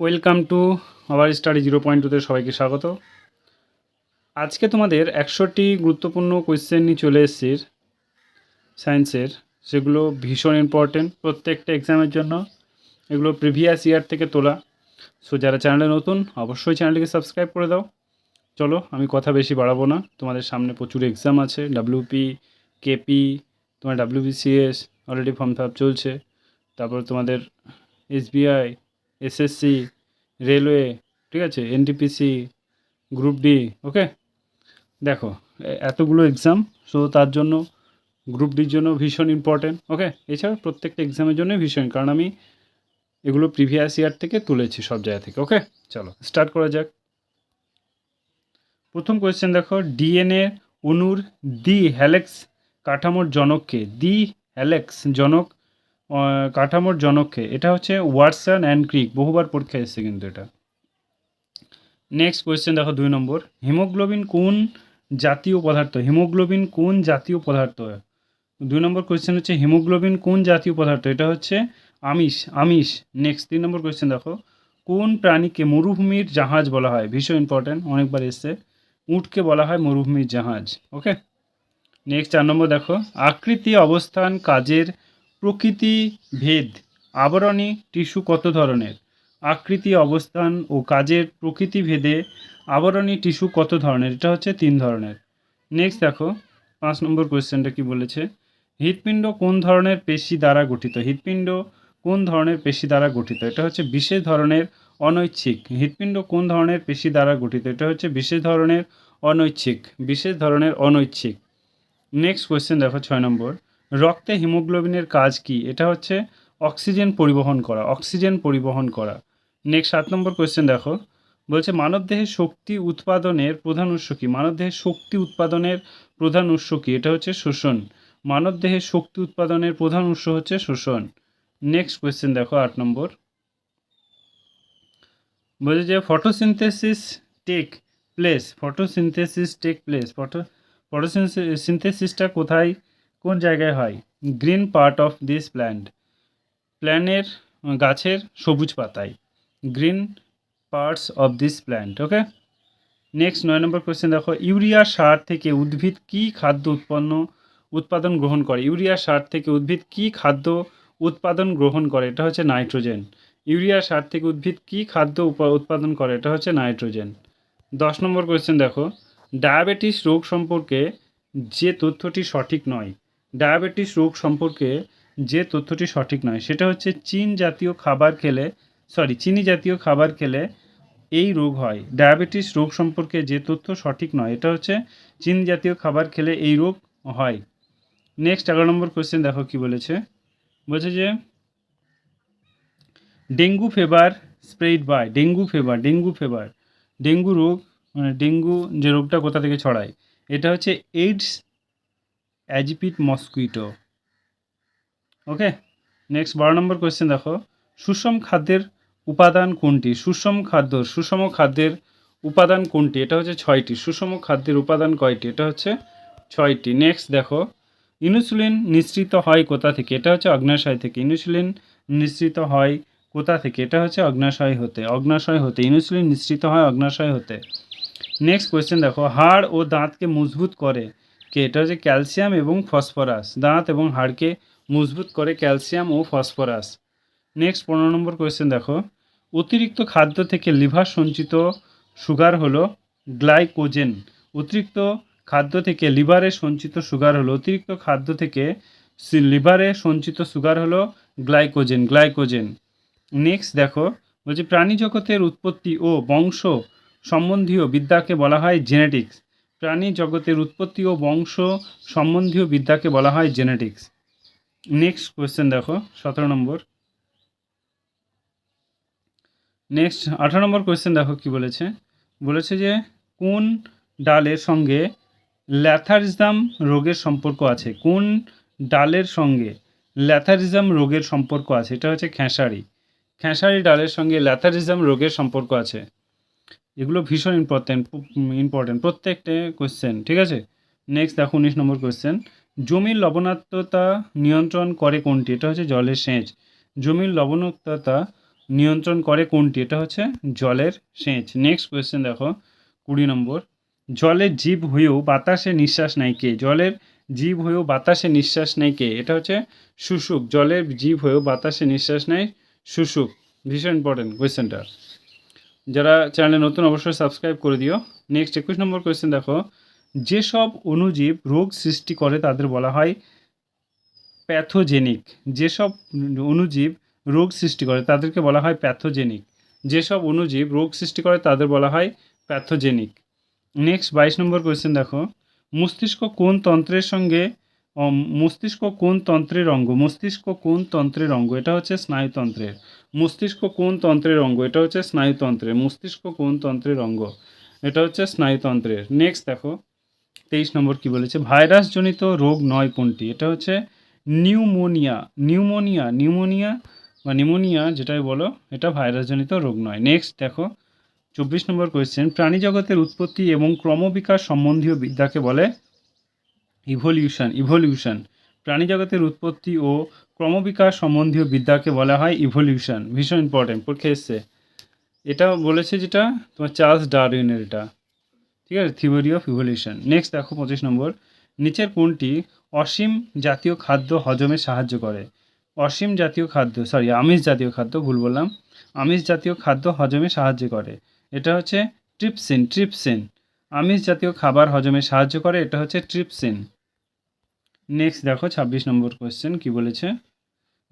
Welcome to our study zero point টুতে সবাইকে স্বাগত। আজকে তোমাদের একশোটি গুরুত্বপূর্ণ কোয়েশ্চেন নিয়ে চলে এসেছি সায়েন্সের সেগুলো ভীষণ ইম্পর্টেন্ট প্রত্যেকটা এক্সামের জন্য। এগুলো প্রিভিয়াস ইয়ার থেকে তোলা। সো যারা চ্যানেলে নতুন, অবশ্যই চ্যানেলটিকে সাবস্ক্রাইব করে দাও। চলো, আমি কথা বেশি বাড়াবো না। তোমাদের সামনে প্রচুর এক্সাম আছে ডাব্লিউপি কেপি তোমার ডাব্লিউবিসিএস অলরেডি ফর্ম ফিল চলছে। তারপর তোমাদের এসবিআই এসএসসি রেলওয়ে ঠিক আছে এনটিপিসি গ্রুপ ডি ওকে দেখো এতগুলো এক্সাম সো তার জন্য গ্রুপ ডির জন্য ভীষণ ইম্পর্টেন্ট ওকে এছাড়া প্রত্যেকটা এক্সামের জন্য ভীষণ, কারণ আমি এগুলো প্রিভিয়াস ইয়ার থেকে তুলেছি সব জায়গা থেকে ওকে চলো স্টার্ট করা যাক। প্রথম কোয়েশ্চেন দেখো ডিএনএ অণুর দি হ্যালেক্স কাঠামোর জনককে দি হ্যালেক্স জনক কাঠামোর জনককে। এটা হচ্ছে ওয়াটসন অ্যান্ড ক্রিক। বহুবার পরীক্ষা এসেছে কিন্তু এটা। নেক্সট কোয়েশ্চেন দেখো দুই নম্বর। হিমোগ্লোবিন কোন জাতীয় পদার্থ? হিমোগ্লোবিন কোন জাতীয় পদার্থ? দুই নম্বর কোয়েশ্চেন হচ্ছে, হিমোগ্লোবিন কোন জাতীয় পদার্থ? এটা হচ্ছে আমিষ আমিষ। নেক্সট তিন নম্বর কোয়েশ্চেন দেখো। কোন প্রাণীকে মরুভূমির জাহাজ বলা হয়? ভীষণ ইম্পর্ট্যান্ট অনেকবার এসছে। উটকে বলা হয় মরুভূমির জাহাজ ওকে নেক্সট চার নম্বর দেখো। আকৃতি, অবস্থান, কাজের প্রকৃতি, ভেদ, আবরণী টিস্যু কত ধরনের? আকৃতি, অবস্থান ও কাজের প্রকৃতি ভেদে আবরণী টিস্যু কত ধরনের? এটা হচ্ছে তিন ধরনের। নেক্সট দেখো, পাঁচ নম্বর কোয়েশ্চেনটা কি বলেছে? হৃৎপিণ্ড কোন ধরনের পেশি দ্বারা গঠিত? হৃৎপিণ্ড কোন ধরনের পেশি দ্বারা গঠিত? এটা হচ্ছে বিশেষ ধরনের অনৈচ্ছিক। হৃৎপিণ্ড কোন ধরনের পেশি দ্বারা গঠিত? এটা হচ্ছে বিশেষ ধরনের অনৈচ্ছিক, বিশেষ ধরনের অনৈচ্ছিক। নেক্সট কোয়েশ্চেন দেখো, ছয় নম্বর। রক্তে হিমোগ্লোবিনের কাজ কি? এটা হচ্ছে অক্সিজেন পরিবহন করা, অক্সিজেন পরিবহন করা। নেক্সট সাত নম্বর কোয়েশ্চেন দেখো। বলছে, মানবদেহে শক্তি উৎপাদনের প্রধান উৎস কী? মানবদেহে শক্তি উৎপাদনের প্রধান উৎস কী? এটা হচ্ছে শোষণ। মানবদেহে শক্তি উৎপাদনের প্রধান উৎস হচ্ছে শোষণ। নেক্সট কোয়েশ্চেন দেখো আট নম্বর। বলছে যে photosynthesis take place photosynthesis take place photo ফটোসিনথেসিসটা কোথায় কোন জায়গায় হয়? Green part of this plant প্ল্যানের গাছের সবুজ পাতায়। Green parts of this plant okay? Next, নয় নম্বর কোয়েশ্চেন দেখো। ইউরিয়া সার থেকে উদ্ভিদ কী খাদ্য উৎপন্ন, উৎপাদন গ্রহণ করে? ইউরিয়া সার থেকে উদ্ভিদ কী খাদ্য উৎপাদন গ্রহণ করে? এটা হচ্ছে নাইট্রোজেন। ইউরিয়া সার থেকে উদ্ভিদ কী খাদ্য উৎপাদন করে? এটা হচ্ছে নাইট্রোজেন। দশ নম্বর কোয়েশ্চেন দেখো। ডায়াবেটিস রোগ সম্পর্কে যে তথ্যটি সঠিক নয় ডায়াবেটিস রোগ সম্পর্কে যে তথ্যটি সঠিক নয়, সেটা হচ্ছে চীন জাতীয় খাবার খেলে সরি চিনি জাতীয় খাবার খেলে এই রোগ হয়। ডায়াবেটিস রোগ সম্পর্কে যে তথ্য সঠিক নয়, এটা হচ্ছে চীন জাতীয় খাবার খেলে এই রোগ হয়। নেক্সট এগারো নম্বর কোয়েশ্চেন দেখো কি বলেছে। বলছে যে, dengue fever spread by dengue fever dengue fever dengue রোগ মানে ডেঙ্গু যে রোগটা কোথা থেকে ছড়ায়, এটা হচ্ছে Aedes aegypti mosquito okay next বারো নম্বর কোয়েশ্চেন দেখো। সুষম খাদ্যের উপাদান কোনটি? সুষম খাদ্য সুষম খাদ্যের উপাদান কোনটি? এটা হচ্ছে ছয়টি। সুষম খাদ্যের উপাদান কয়টি? এটা হচ্ছে ছয়টি। নেক্সট দেখো ইনসুলিন নিঃসৃত হয় কোথা থেকে? এটা হচ্ছে অগ্নাশয় থেকে। ইনসুলিন নিঃসৃত হয় কোথা থেকে? এটা হচ্ছে অগ্নাশয় হতে অগ্নাশয় হতে। ইনসুলিন নিঃসৃত হয় অগ্নাশয় হতে। নেক্সট কোয়েশ্চেন দেখো, হাড় ও দাঁতকে মজবুত করে। কে? এটা হচ্ছে ক্যালসিয়াম এবং ফসফরাস। দাঁত এবং হাড়কে মজবুত করে ক্যালসিয়াম ও ফসফরাস। নেক্সট পনেরো নম্বর কোয়েশ্চেন দেখো। অতিরিক্ত খাদ্য থেকে লিভার সঞ্চিত সুগার হলো গ্লাইকোজেন। অতিরিক্ত খাদ্য থেকে লিভারে সঞ্চিত সুগার হলো, অতিরিক্ত খাদ্য থেকে লিভারে সঞ্চিত সুগার হলো গ্লাইকোজেন গ্লাইকোজেন। নেক্সট দেখো, বলছি প্রাণী জগতের উৎপত্তি ও বংশ সম্বন্ধীয় বিদ্যাকে বলা হয় জেনেটিক্স প্রাণী জগতের উৎপত্তি ও বংশ সম্বন্ধীয় বিদ্যাকে বলা হয় জেনেটিক্স নেক্সট কোয়েশ্চেন দেখো, সতেরো নম্বর। নেক্সট আঠারো নম্বর কোয়েশ্চেন দেখো কি বলেছে? বলেছে যে, কোন ডালের সঙ্গে ল্যাথারিজম রোগের সম্পর্ক আছে? কোন ডালের সঙ্গে ল্যাথারিজম রোগের সম্পর্ক আছে? এটা হচ্ছে খেঁসারি। খেঁসারি ডালের সঙ্গে ল্যাথারিজম রোগের সম্পর্ক আছে। এগুলো ভীষণ ইম্পর্টেন্ট ইম্পর্টেন্ট প্রত্যেকটা কোয়েশ্চেন ঠিক আছে? নেক্সট দেখো উনিশ নম্বর কোয়েশ্চেন জমির লবণাক্ততা নিয়ন্ত্রণ করে কোনটি? এটা হচ্ছে জলের সেচ। জমির লবণাক্ততা নিয়ন্ত্রণ করে কোনটি? এটা হচ্ছে জলের সেচ। নেক্সট কোয়েশ্চেন দেখো, কুড়ি নম্বর। জলের জীব হয়েও বাতাসে নিঃশ্বাস নেয় কে? জলের জীব হয়েও বাতাসে নিঃশ্বাস নেয় কে? এটা হচ্ছে শুশুক। জলের জীব হয়েও বাতাসে নিঃশ্বাস নেয় শুশুক। ভীষণ ইম্পর্টেন্ট কোয়েশ্চেনটা যারা চ্যানেলে নতুন অবশ্যই সাবস্ক্রাইব করে দিও। নেক্সট একুশ নম্বর কোয়েশ্চেন দেখো। যেসব অণুজীব রোগ সৃষ্টি করে তাদের বলা হয় প্যাথোজেনিক। যেসব অণুজীব রোগ সৃষ্টি করে তাদেরকে বলা হয় প্যাথোজেনিক। যেসব অণুজীব রোগ সৃষ্টি করে তাদের বলা হয় প্যাথোজেনিক। নেক্সট বাইশ নম্বর কোয়েশ্চেন দেখো। মস্তিষ্ক কোন তন্ত্রের সঙ্গে মস্তিষ্ক কোন তন্ত্রের অঙ্গ? মস্তিষ্ক কোন তন্ত্রের অঙ্গ? এটা হচ্ছে স্নায়ুতন্ত্রের। মস্তিষ্ক কোন তন্ত্রের অঙ্গ? এটা হচ্ছে স্নায়ুতন্ত্রের। মস্তিষ্ক কোন তন্ত্রের অঙ্গ? এটা হচ্ছে স্নায়ুতন্ত্রের। নেক্সট দেখো। তেইশ নম্বর কি বলেছে? ভাইরাসজনিত রোগ নয় কোনটি? এটা হচ্ছে নিউমোনিয়া। নিউমোনিয়া। নিউমোনিয়া বা নিউমোনিয়া যেটাই বলো, এটা ভাইরাসজনিত রোগ নয়। নেক্সট দেখো। চব্বিশ নম্বর কোয়েশ্চেন প্রাণী জগতের উৎপত্তি এবং ক্রমবিকাশ সম্বন্ধীয় বিদ্যাকে বলে ইভলিউশন ইভলিউশন প্রাণী জগতের উৎপত্তি ও ক্রমবিকাশ সম্বন্ধীয় বিদ্যাকে বলা হয় ইভলিউশন ভীষণ ইম্পর্টেন্ট পরীক্ষা এসছে। এটা বলেছে যেটা? তোমার চার্লস ডারউইনের এটা। ঠিক আছে? থিওরি অফ ইভলিউশন নেক্সট দেখো পঁচিশ নম্বর। নিচের কোনটি অসীম জাতীয় খাদ্য হজমে সাহায্য করে। অসীম জাতীয় খাদ্য সরি আমিষ জাতীয় খাদ্য, ভুল বললাম। আমিষ জাতীয় খাদ্য হজমে সাহায্য করে। এটা হচ্ছে ট্রিপসিন ট্রিপসিন আমিষ জাতীয় খাবার হজমে সাহায্য করে, এটা হচ্ছে ট্রিপসিন নেক্সট দেখো, ছাব্বিশ নম্বর কোয়েশ্চেন কি বলেছে?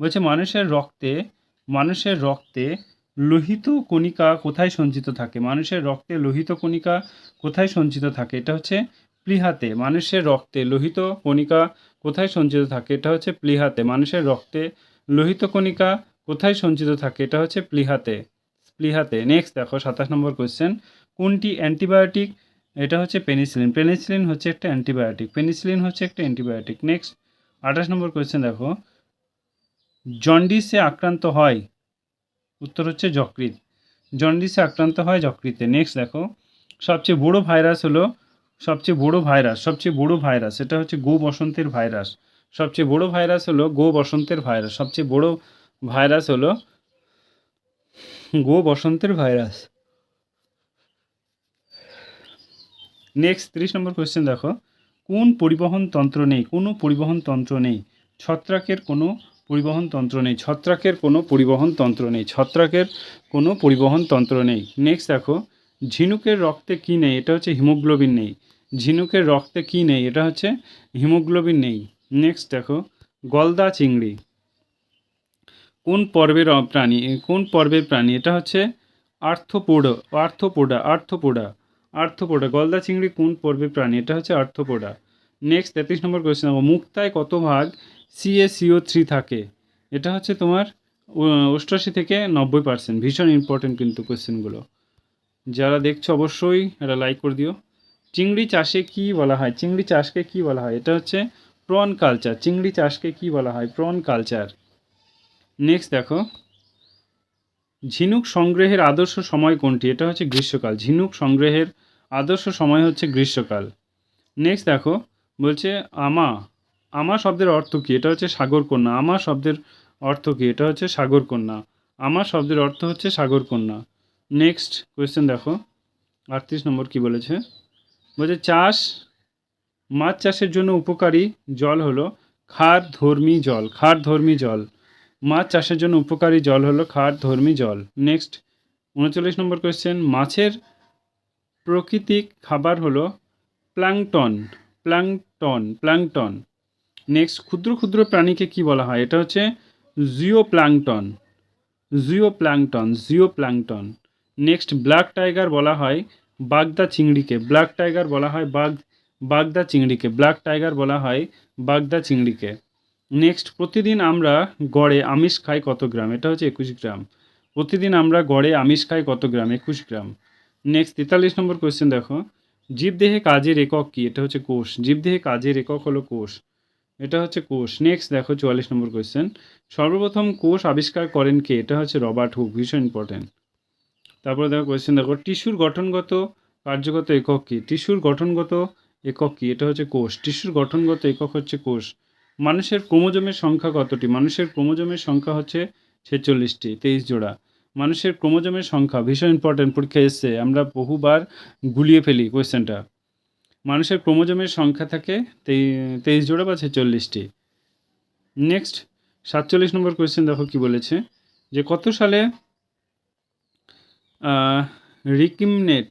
বলছে, মানুষের রক্তে মানুষের রক্তে লোহিত কণিকা কোথায় সঞ্চিত থাকে? মানুষের রক্তে লোহিত কণিকা কোথায় সঞ্চিত থাকে? এটা হচ্ছে প্লিহাতে। মানুষের রক্তে লোহিত কণিকা কোথায় সঞ্চিত থাকে? এটা হচ্ছে প্লিহাতে। মানুষের রক্তে লোহিত কণিকা কোথায় সঞ্চিত থাকে? এটা হচ্ছে প্লিহাতে। প্লিহাতে। নেক্সট দেখো, সাতাশ নম্বর কোয়েশ্চেন কোনটি অ্যান্টিবায়োটিক এটা হচ্ছে পেনিসিলিন পেনিসিলিন হচ্ছে একটা অ্যান্টিবায়োটিক পেনিসিলিন হচ্ছে একটা অ্যান্টিবায়োটিক নেক্সট আঠাশ নম্বর কোয়েশ্চেন দেখো। জন্ডিসে আক্রান্ত হয়। উত্তর হচ্ছে যকৃত জন্ডিসে আক্রান্ত হয় যকৃতে। নেক্সট দেখো। সবচেয়ে বড় ভাইরাস হলো, সবচেয়ে বড় ভাইরাস সবচেয়ে বড় ভাইরাস এটা হচ্ছে গো বসন্তের ভাইরাস সবচেয়ে বড় ভাইরাস হলো গো বসন্তের ভাইরাস সবচেয়ে বড় ভাইরাস হলো গো বসন্তের ভাইরাস নেক্সট তিরিশ নম্বর কোয়েশ্চেন দেখো। কোন পরিবহন তন্ত্র নেই? কোনো পরিবহন তন্ত্র নেই। ছত্রাকের কোনো পরিবহন তন্ত্র নেই। ছত্রাকের কোনো পরিবহন তন্ত্র নেই। ছত্রাকের কোনো পরিবহন তন্ত্র নেই। নেক্সট দেখো, ঝিনুকের রক্তে কী নেই? এটা হচ্ছে হিমোগ্লোবিন নেই। ঝিনুকের রক্তে কী নেই? এটা হচ্ছে হিমোগ্লোবিন নেই। নেক্সট দেখো, গলদা চিংড়ি। কোন পর্বের প্রাণী কোন পর্বের প্রাণী? এটা হচ্ছে আর্থোপোডা আর্থোপোডা আর্থোপোডা আর্থোপোডা, গলদা চিংড়ি কোন পর্বে প্রাণী? এটা হচ্ছে আর্থোপোডা। নেক্সট তেত্রিশ নম্বর কোয়েশ্চেন দেখো। মুক্তায় কত ভাগ সিএসিও থ্রি থাকে? এটা হচ্ছে তোমার অষ্টআশি থেকে নব্বই পার্সেন্ট ভীষণ ইম্পর্টেন্ট কিন্তু কোয়েশ্চেনগুলো যারা দেখছ অবশ্যই এটা লাইক করে দিও। চিংড়ি চাষে কি বলা হয়? চিংড়ি চাষকে কি বলা হয়? এটা হচ্ছে প্রন কালচার চিংড়ি চাষকে কি বলা হয়? প্রন কালচার নেক্সট দেখো। ঝিনুক সংগ্রহের আদর্শ সময় কোনটি? এটা হচ্ছে গ্রীষ্মকাল। ঝিনুক সংগ্রহের আদর্শ সময় হচ্ছে গ্রীষ্মকাল। নেক্সট দেখো, বলছে আমা আমা শব্দের অর্থ কী? এটা হচ্ছে সাগরকন্যা আমা শব্দের অর্থ কী? এটা হচ্ছে সাগরকন্যা আমা শব্দের অর্থ হচ্ছে সাগরকন্যা নেক্সট কোয়েশ্চেন দেখো। আটত্রিশ নম্বর কি বলেছে? বলছে, চাষ, মাছ চাষের জন্য উপকারী জল হলো খার ধর্মী জল। খার ধর্মী জল। মাছ চাষের জন্য উপকারী জল হলো খার ধর্মী জল। নেক্সট উনচল্লিশ নম্বর কোয়েশ্চেন মাছের প্রাকৃতিক খাবার হলো প্ল্যাংটন প্ল্যাংটন প্ল্যাংটন নেক্সট ক্ষুদ্র ক্ষুদ্র প্রাণীকে কি বলা হয়? এটা হচ্ছে zooplankton zooplankton zooplankton next black tiger বলা হয় বাগদা চিংড়িকে। ব্ল্যাক টাইগার বলা হয় বাগ বাগদা চিংড়িকে। ব্ল্যাক টাইগার বলা হয় বাগদা চিংড়িকে। নেক্সট প্রতিদিন আমরা গড়ে আমিষ খাই কত গ্রাম? এটা হচ্ছে একুশ গ্রাম। প্রতিদিন আমরা গড়ে আমিষ খাই কত গ্রাম? একুশ গ্রাম। নেক্সট তেতাল্লিশ নম্বর কোয়েশ্চেন দেখো। জীবদেহে কাজের একক কী? এটা হচ্ছে কোষ। জীবদেহে কাজের একক হলো কোষ। এটা হচ্ছে কোষ। নেক্সট দেখো চুয়াল্লিশ নম্বর কোয়েশ্চেন সর্বপ্রথম কোষ আবিষ্কার করেন কে? এটা হচ্ছে রবার্ট হুক, ভীষণ ইম্পর্টেন্ট তারপরে দেখো কোয়েশ্চেন দেখো। টিস্যুর গঠনগত কার্যগত একক কী? টিস্যুর গঠনগত একক কী? এটা হচ্ছে কোষ। টিস্যুর গঠনগত একক হচ্ছে কোষ। মানুষের ক্রোমোজোমের সংখ্যা কতটি? মানুষের ক্রোমোজোমের সংখ্যা হচ্ছে ছেচল্লিশটি, তেইশ জোড়া। মানুষের ক্রোমোজোমের সংখ্যা ভীষণ ইম্পর্টেন্ট পরীক্ষায় এসছে। আমরা বহুবার গুলিয়ে ফেলি কোয়েশ্চেনটা। মানুষের ক্রোমোজোমের সংখ্যা থাকে তেই- তেইশ জোড়া বা ছেচল্লিশটি। নেক্সট সাতচল্লিশ নম্বর কোয়েশ্চেন দেখো কি বলেছে। যে কত সালে রিকিমনেট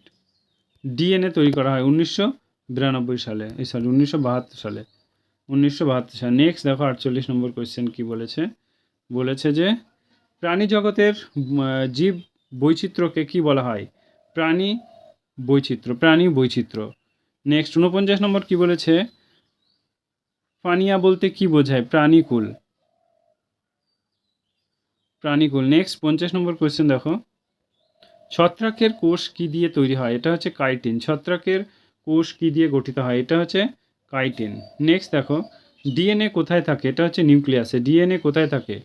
ডিএনএ তৈরি করা হয়? উনিশশো বিরানব্বই সালে, এই সরি উনিশশো বাহাত্তর সালে। উনিশশো বাহাত্তর সালে। নেক্সট দেখো আটচল্লিশ নম্বর কোয়েশ্চেন কি বলেছে? বলেছে যে, প্রাণী জগতের জীব বৈচিত্র্যকে কি বলা হয়? প্রাণী বৈচিত্র্য প্রাণী বৈচিত্র্য। নেক্সট উনপঞ্চাশ নম্বর কি বলেছে? পানিয়া বলতে কি বোঝায়? প্রাণীকুল। প্রাণীকুল। নেক্সট পঞ্চাশ নম্বর কোয়েশ্চেন দেখো। ছত্রাকের কোষ কি দিয়ে তৈরি হয়? এটা হচ্ছে কাইটিন ছত্রাকের কোষ কি দিয়ে গঠিত হয়? এটা হচ্ছে কাইটিন নেক্সট দেখো ডিএনএ কোথায় থাকে? এটা হচ্ছে নিউক্লিয়াসে। ডিএনএ কোথায় থাকে?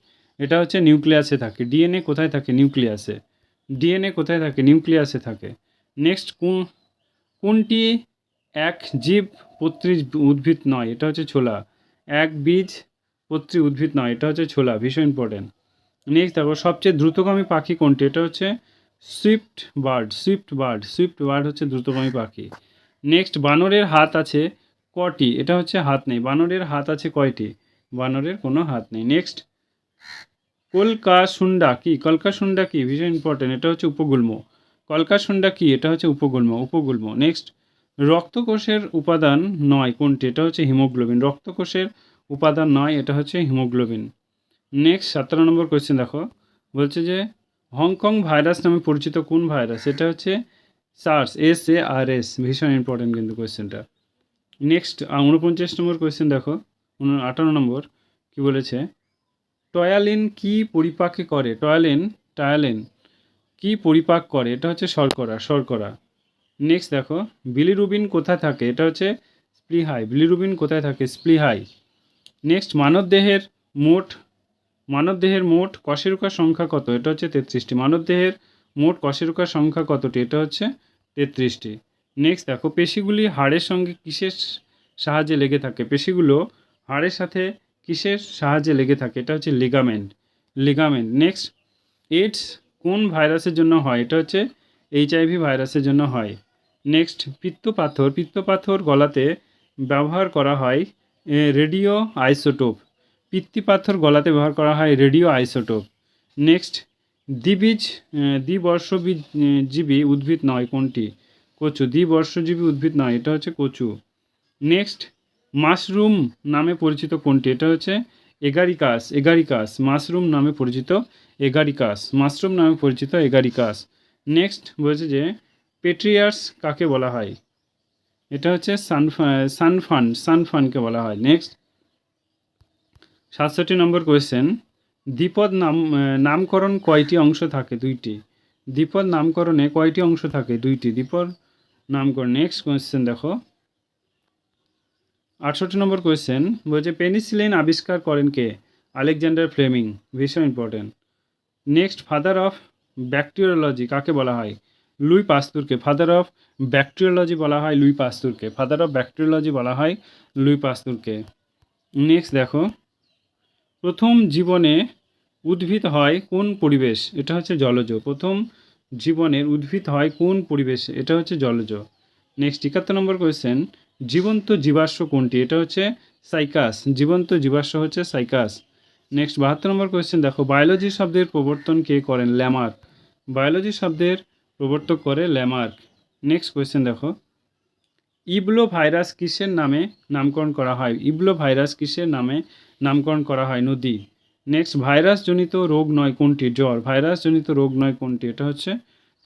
এটা হচ্ছে নিউক্লিয়াসে থাকে। ডিএনএ কোথায় থাকে? নিউক্লিয়াসে। ডিএনএ কোথায় থাকে? নিউক্লিয়াসে থাকে। নেক্সট কোন, কোনটি এক জীব পত্রী উদ্ভিদ নয়? এটা হচ্ছে ছোলা। এক বীজ পত্রী উদ্ভিদ নয়। এটা হচ্ছে ছোলা। ভীষণ ইম্পর্টেন্ট নেক্সট দেখো, সবচেয়ে দ্রুতগামী পাখি কোনটি? এটা হচ্ছে swift bird. Swift bird. Swift bird হচ্ছে দ্রুতগামী পাখি। নেক্সট বানরের হাত আছে। কটি? এটা হচ্ছে হাত নেই। বানরের হাত আছে কয়টি? বানরের কোনো হাত নেই। নেক্সট কলকাসুন্ডা কি? কলকাসুন্ডা কি? ভীষণ ইম্পর্টেন্ট এটা হচ্ছে উপগুল্ম কলকাসুন্ডা কি? এটা হচ্ছে উপগুল্ম উপগুল্ম নেক্সট রক্তকোষের উপাদান নয় কোনটি? এটা হচ্ছে হিমোগ্লোবিন। রক্তকোষের উপাদান নয়, এটা হচ্ছে হিমোগ্লোবিন। নেক্সট সতেরো নম্বর কোয়েশ্চেন দেখো। বলছে যে হংকং ভাইরাস নামে পরিচিত কোন ভাইরাস? এটা হচ্ছে SARS S A R S ভীষণ ইম্পর্টেন্ট কিন্তু কোয়েশ্চেনটা নেক্সট উনপঞ্চাশ নম্বর কোয়েশ্চেন দেখো। আঠারো নম্বর, কি বলেছে? টয়ালিন কি পরিপাকে করে? টয়ালিন টায়ালিন কি পরিপাক করে? এটা হচ্ছে শর্করা শর্করা। নেক্সট দেখো বিলিরুবিন কোথায় থাকে? এটা হচ্ছে স্প্লিহাই বিলিরুবিন কোথায় থাকে? স্প্লিহাই নেক্সট মানবদেহের মোট মানবদেহের মোট কশেরুকার সংখ্যা কত? এটা হচ্ছে তেত্রিশটি। মানবদেহের মোট কশেরুকার সংখ্যা কতটি? এটা হচ্ছে তেত্রিশটি। নেক্সট দেখো পেশিগুলি হাড়ের সঙ্গে কিসের সাহায্যে লেগে থাকে? পেশিগুলো হাড়ের সাথে কিসের সাহায্যে লেগে থাকে? এটা হচ্ছে লিগামেন্ট লিগামেন্ট নেক্সট এইডস কোন ভাইরাসের জন্য হয়? এটা হচ্ছে এইচআইভি ভাইরাসের জন্য হয়। নেক্সট পিত্তপাথর। পিত্তপাথর গলাতে ব্যবহার করা হয় রেডিও আইসোটোপ পিত্তিপাথর গলাতে ব্যবহার করা হয় রেডিও আইসোটোপ নেক্সট দ্বিবীজ আহ, দ্বিবর্ষবীজ জীবী উদ্ভিদ নয় কোনটি? কচু দ্বিবর্ষজীবী উদ্ভিদ নয়, এটা হচ্ছে কচু। নেক্সট মাশরুম নামে পরিচিত কোনটি? এটা হচ্ছে এগারিকাস এগারিকাস, মাশরুম নামে পরিচিত এগারিকাস, মাশরুম নামে পরিচিত এগারিকাস। নেক্সট বলছে যে পেট্রিয়ার্স কাকে বলা হয়? এটা হচ্ছে সানফা, সানফান, সানফানকে বলা হয়। নেক্সট সাতষট্টি নম্বর কোয়েশ্চেন দ্বিপদ নাম নামকরণ কয়টি অংশ থাকে? দুইটি। দ্বিপদ নামকরণে কয়টি অংশ থাকে? দুইটি। দ্বিপদ নামকরণ নেক্সট কোয়েশ্চেন দেখো। আটষট্টি নম্বর কোয়েশ্চেন বলছে পেনিসিলিন আবিষ্কার করেন কে? আলেকজান্ডার ফ্লেমিং, ভীষণ important next father of bacteriology কাকে বলা হয়? লুই পাস্তুরকে। ফাদার অফ ব্যাকটেরিওলজি বলা হয় লুই পাস্তুরকে। ফাদার অফ ব্যাকটেরিওলজি বলা হয় লুই পাস্তুরকে। নেক্সট দেখো। প্রথম জীবনে উদ্ভিদ হয় কোন পরিবেশ? এটা হচ্ছে জলজ। প্রথম জীবনের উদ্ভিদ হয় কোন পরিবেশ? এটা হচ্ছে জলজ। নেক্সট একাত্তর নম্বর কোয়েশ্চেন জীবন্ত জীবাশ্ম কোনটি? এটা হচ্ছে সাইকাস। জীবন্ত জীবাশ্ম হচ্ছে সাইকাস। নেক্সট বাহাত্তর নম্বর কোয়েশ্চেন দেখো বায়োলজি শব্দের প্রবর্তন কে করেন? ল্যামার্ক বায়োলজি শব্দের প্রবর্তক করে ল্যামার্ক নেক্সট কোয়েশ্চেন দেখো ইবলো ভাইরাস কিসের নামে নামকরণ করা হয়? ইবলো ভাইরাস কিসের নামে নামকরণ করা হয়? নদী। নেক্সট ভাইরাসজনিত রোগ নয় কোনটি? জ্বর। ভাইরাসজনিত রোগ নয় কোনটি? এটা হচ্ছে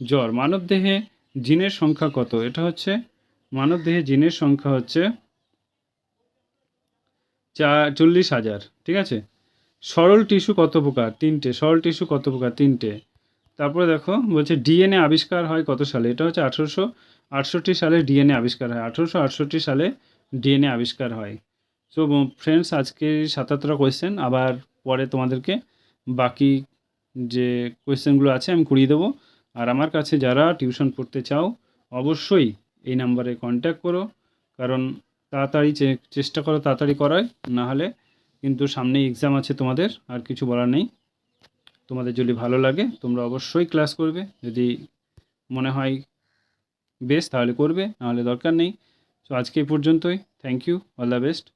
জ্বর। মানবদেহে জিনের সংখ্যা কত? এটা হচ্ছে মানবদেহে জিনের সংখ্যা হচ্ছে চা চল্লিশ হাজার। ঠিক আছে? সরল টিস্যু কত প্রকার? তিনটে। সরল টিস্যু কত প্রকার? তিনটে। তারপরে দেখো, বলছে ডিএনএ আবিষ্কার হয় কত সালে? এটা হচ্ছে আঠেরোশো আটষট্টি সালে ডিএনএ আবিষ্কার হয়। আঠেরোশো আটষট্টি সালে ডিএনএ আবিষ্কার হয়। সো ফ্রেন্ডস আজকে সাতাত্তরটা কোয়েশ্চেন আবার পরে তোমাদেরকে বাকি যে কোয়েশ্চেনগুলো আছে আমি করিয়ে দেবো। আর আমার কাছে যারা টিউশন পড়তে চাও, অবশ্যই এই নাম্বারে কন্ট্যাক্ট করো। কারণ তাড়াতাড়ি চেষ্টা করো তাড়াতাড়ি করায় না হলে কিন্তু সামনে এক্সাম আছে তোমাদের, আর কিছু বলার নেই। তোমাদের যদি ভালো লাগে, তোমরা অবশ্যই ক্লাস করবে। যদি মনে হয় বেশ, তাহলে করবে। নাহলে দরকার নেই। তো আজকে পর্যন্তই। Thank you all the best